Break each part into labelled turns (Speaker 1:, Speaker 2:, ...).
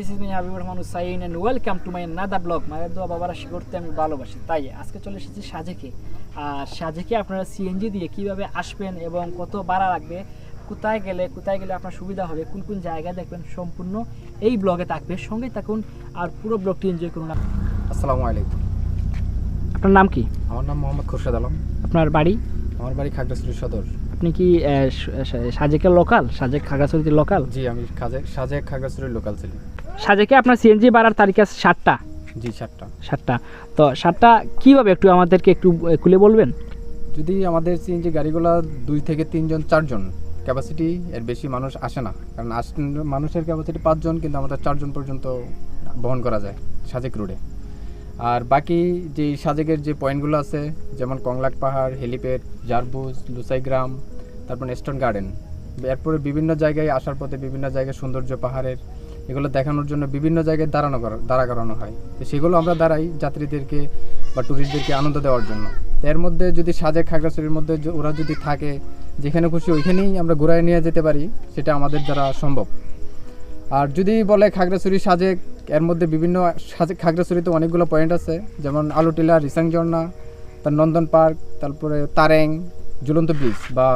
Speaker 1: This is me Habibur Rahman Husain and welcome to my নাদা blog মায়ের দোয়া বাবার আশি করতে আমি ভালোবাসি। তাই আজকে চলে এসেছি সাজেকে। আর সাজেকে আপনারা সিএনজি দিয়ে কীভাবে আসবেন এবং কত ভাড়া লাগবে কোথায় গেলে কোথায় গেলে আপনার সুবিধা হবে কোন কোন জায়গা দেখবেন সম্পূর্ণ এই ব্লগে থাকবে। সঙ্গে থাকুন আর পুরো ব্লগটি এনজয় করুন।
Speaker 2: আসসালামু আলাইকুম।
Speaker 1: আপনার নাম কি?
Speaker 2: আমার নাম মোহাম্মদ খুরশেদ আলম।
Speaker 1: আপনার বাড়ি?
Speaker 2: আমার বাড়ি খাগড়াছড়ি সদর।
Speaker 1: আপনি কি সাজেকের লোকাল সাজেক খাগড়াছড়িতে লোকাল
Speaker 2: জি আমি সাজেক খাগড়াছড়ির লোকাল ছিলি।
Speaker 1: সাজেকে আপনার সিএনজি বাড়ার তারিখ আছে সাতটা?
Speaker 2: জি সাতটা।
Speaker 1: সাতটা। তো সাতটা কীভাবে একটু আমাদেরকে একটু খুলে বলবেন?
Speaker 2: যদি আমাদের সিএনজি গাড়িগুলো দুই থেকে তিনজন চারজন ক্যাপাসিটি এর বেশি মানুষ আসে না কারণ মানুষের ক্যাপাসিটি পাঁচজন কিন্তু আমাদের চারজন পর্যন্ত বহন করা যায় সাজেক রোডে আর বাকি যে সাজেকের যে পয়েন্টগুলো আছে যেমন কংলাক পাহাড় হেলিপ্যাড জারবুজ লুসাইগ্রাম তারপর স্টোন গার্ডেন এরপরে বিভিন্ন জায়গায় আসার পথে বিভিন্ন জায়গায় সৌন্দর্য পাহাড়ের এগুলো দেখানোর জন্য বিভিন্ন জায়গায় দাঁড়ানো দাঁড়া করানো হয়। তো সেগুলো আমরা দাঁড়াই যাত্রীদেরকে বা ট্যুরিস্টদেরকে আনন্দ দেওয়ার জন্য। এর মধ্যে যদি সাজেক খাগড়াছড়ির মধ্যে ওরা যদি থাকে, যেখানে খুশি ওইখানেই আমরা ঘোরায় নিয়ে যেতে পারি, সেটা আমাদের দ্বারা সম্ভব। আর যদি বলে খাগড়াছড়ি সাজেক, এর মধ্যে বিভিন্ন সাজেক খাগড়াছড়িতে অনেকগুলো পয়েন্ট আছে। যেমন আলুটিলা রিসাং তার নন্দন পার্ক, তারপরে তারেং, ঝুলন্ত ব্রিজ বা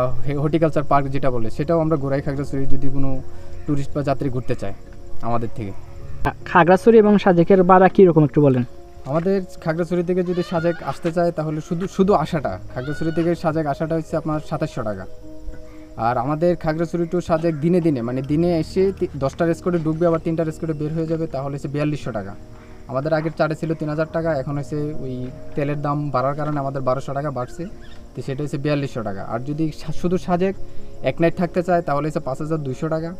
Speaker 2: হর্টিকালচার পার্ক যেটা বলে, সেটাও আমরা ঘোরাই খাগড়াছড়ি যদি কোনো ট্যুরিস্ট বা যাত্রী ঘুরতে চায়। আমাদের থেকে।
Speaker 1: খাগড়াছড়ি এবং সাজেকের ভাড়া কীরকম একটু বলেন?
Speaker 2: আমাদের খাগড়াছড়ি থেকে যদি সাজেক আসতে চায় তাহলে শুধু শুধু আসাটা। খাগড়াছড়ি থেকে সাজেক আসাটা হচ্ছে আপনার সাতাশশো টাকা। আর আমাদের খাগড়াছড়ি টু সাজেক দিনে দিনে মানে দিনে এসে দশটা রেস করে ঢুকবে আবার তিনটা রেস করে বের হয়ে যাবে তাহলে হচ্ছে বিয়াল্লিশশো টাকা। আমাদের আগের চার্টে ছিল তিন হাজার টাকা এখন হচ্ছে ওই তেলের দাম বাড়ার কারণে আমাদের বারোশো টাকা বাড়ছে তো সেটা হচ্ছে বিয়াল্লিশশো টাকা। আর যদি শুধু সাজেক এক নাইট থাকতে চায় তাহলে হচ্ছে পাঁচ হাজার দুইশো টাকা।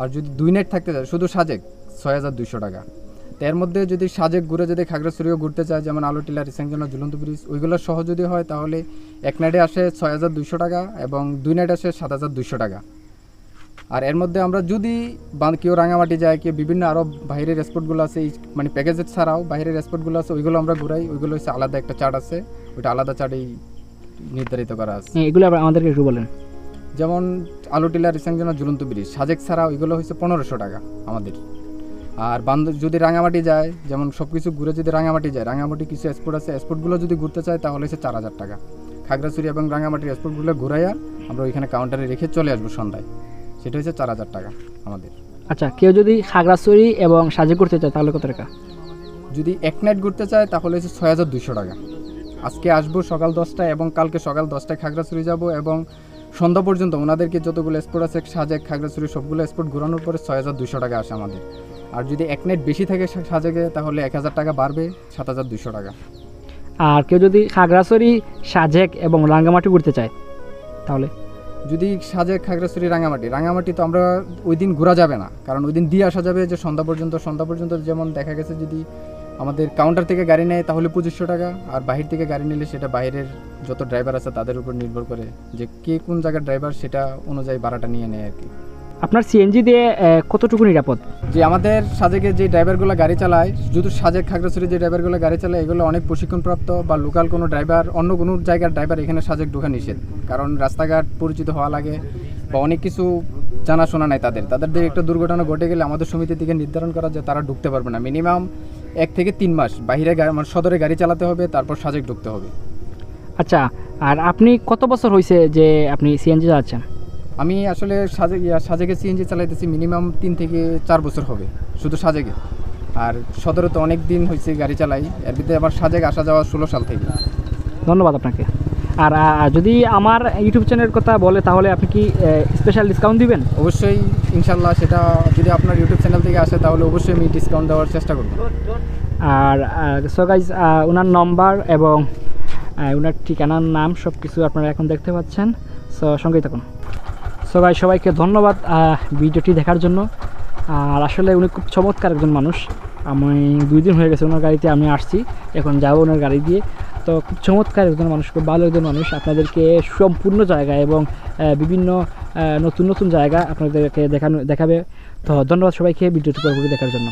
Speaker 2: আর যদি দুই নাইট থাকতে চায় শুধু সাজেক ছয় হাজার দুইশো টাকা। তো এর মধ্যে যদি সাজেক ঘুরে যদি খাগড়াছড়িও ঘুরতে চায় যেমন আলুটিলা রিসেংজনা ঝুলন্ত ব্রিজ ওইগুলো সহ যদি হয় তাহলে এক নাইটে আসে ছয় হাজার দুইশো টাকা এবং দুই নাইট আসে সাত হাজার দুইশো টাকা। আর এর মধ্যে আমরা যদি কেউ রাঙামাটি যায় কেউ বিভিন্ন আরও বাইরের স্পটগুলো আছে মানে প্যাকেজের ছাড়াও বাইরের স্পটগুলো আছে ওইগুলো আমরা ঘুরাই ওইগুলো হচ্ছে আলাদা একটা চার্ট আছে ওইটা আলাদা চার্টেই নির্ধারিত করা আছে।
Speaker 1: হ্যাঁ, এগুলো আমাদেরকে একটু বলেন।
Speaker 2: যেমন আলুটিলা রিসেংজনা ঝুলন্ত ব্রিজ সাজেক ছাড়া ওইগুলো হচ্ছে পনেরোশো টাকা আমাদের। আর বান্ধ যদি রাঙামাটি যায় যেমন সব কিছু ঘুরে যদি রাঙামাটি যায় রাঙামাটি কিছু স্পট আছে স্পটগুলো যদি ঘুরতে চায় তাহলে হচ্ছে চার হাজার টাকা। খাগড়াছড়ি এবং রাঙামাটির স্পটগুলো ঘুরাইয়া আমরা ওইখানে কাউন্টারে রেখে চলে আসব সন্ধ্যায়। সেটা হচ্ছে চার হাজার টাকা আমাদের।
Speaker 1: আচ্ছা কেউ যদি খাগড়াছড়ি এবং সাজে করতে চায় তাহলে কত টাকা?
Speaker 2: যদি এক নাইট ঘুরতে চায় তাহলে হচ্ছে ছয় হাজার দুশো টাকা। আজকে আসব সকাল দশটায় এবং কালকে সকাল দশটায় খাগড়াছড়ি যাব এবং সন্ধ্যা পর্যন্ত ওনাদেরকে যতগুলো স্পট আছে সাজেক খাগড়াছড়ি সবগুলো স্পট ঘোরানোর পরে ছয় হাজার দুশো টাকা আসে আমাদের। আর যদি এক নাইট বেশি থাকে সাজেকে তাহলে এক হাজার টাকা বাড়বে সাত হাজার দুশো টাকা।
Speaker 1: আর কেউ যদি খাগড়াছড়ি সাজেক এবং রাঙ্গামাটি ঘুরতে চায় তাহলে?
Speaker 2: যদি সাজেক খাগড়াছড়ি রাঙামাটি রাঙামাটি তো আমরা ওই দিন ঘোরা যাবে না। কারণ ওই দিন দিয়ে আসা যাবে যে সন্ধ্যা পর্যন্ত সন্ধ্যা পর্যন্ত যেমন দেখা গেছে যদি আমাদের কাউন্টার থেকে গাড়ি নেয় তাহলে পঁচিশশো টাকা আর বাহির থেকে গাড়ি নিলে সেটা বাইরের যত ড্রাইভার আছে তাদের উপর নির্ভর করে যে কে কোন জায়গার ড্রাইভার সেটা অনুযায়ী ভাড়াটা নিয়ে নেয় আর কি।
Speaker 1: আপনার সিএনজি দিয়ে কতটুকু নিরাপদ?
Speaker 2: যে আমাদের সাজেকে যে ড্রাইভারগুলো গাড়ি চালায় শুধু সাজেক খাগড়াছড়ি যে ড্রাইভারগুলো গাড়ি চালায় এগুলো অনেক প্রশিক্ষণপ্রাপ্ত বা লোকাল কোনো ড্রাইভার অন্য কোনো জায়গার ড্রাইভার এখানে সাজেক ঢোকা নিষেধ। কারণ রাস্তাঘাট পরিচিত হওয়া লাগে বা অনেক কিছু জানাশোনা নাই তাদের। তাদের দিয়ে একটা দুর্ঘটনা ঘটে গেলে আমাদের সমিতি থেকে নির্ধারণ করা যে তারা ঢুকতে পারবে না। মিনিমাম এক থেকে তিন মাস বাহিরে মানে সদরে গাড়ি চালাতে হবে তারপর সাজেক ঢুকতে হবে।
Speaker 1: আচ্ছা আর আপনি কত বছর হয়েছে যে আপনি সিএনজি চালাচ্ছেন?
Speaker 2: আমি আসলে সাজেক সাজেকে সিএনজি চালাইতেছি মিনিমাম তিন থেকে চার বছর হবে শুধু সাজেকে। আর সদরে তো অনেক দিন হয়েছে গাড়ি চালাই এর ভিতরে আবার সাজেক আসা যাওয়া ষোলো সাল থেকে।
Speaker 1: ধন্যবাদ আপনাকে। আর যদি আমার ইউটিউব চ্যানেলের কথা বলে তাহলে আপনি কি স্পেশাল ডিসকাউন্ট দিবেন?
Speaker 2: অবশ্যই ইনশাল্লাহ সেটা যদি আপনার ইউটিউব চ্যানেল থেকে আসে তাহলে অবশ্যই আমি ডিসকাউন্ট দেওয়ার চেষ্টা করব।
Speaker 1: আর সো গাইজ ওনার নম্বর এবং ওনার ঠিকানার নাম সব কিছু আপনারা এখন দেখতে পাচ্ছেন। সো সঙ্গেই থাকুন। সো গাইজ সবাইকে ধন্যবাদ ভিডিওটি দেখার জন্য। আর আসলে উনি খুব চমৎকার একজন মানুষ। আমি দুই দিন হয়ে গেছে ওনার গাড়িতে আমি আসছি। এখন যাব ওনার গাড়ি দিয়ে। তো খুব চমৎকার একজন মানুষ, খুব ভালো একজন মানুষ। আপনাদেরকে সম্পূর্ণ জায়গা এবং বিভিন্ন নতুন নতুন জায়গা আপনাদেরকে দেখানো, দেখাবে। তো ধন্যবাদ সবাইকে ভিডিওটি পুরোপুরি দেখার জন্য।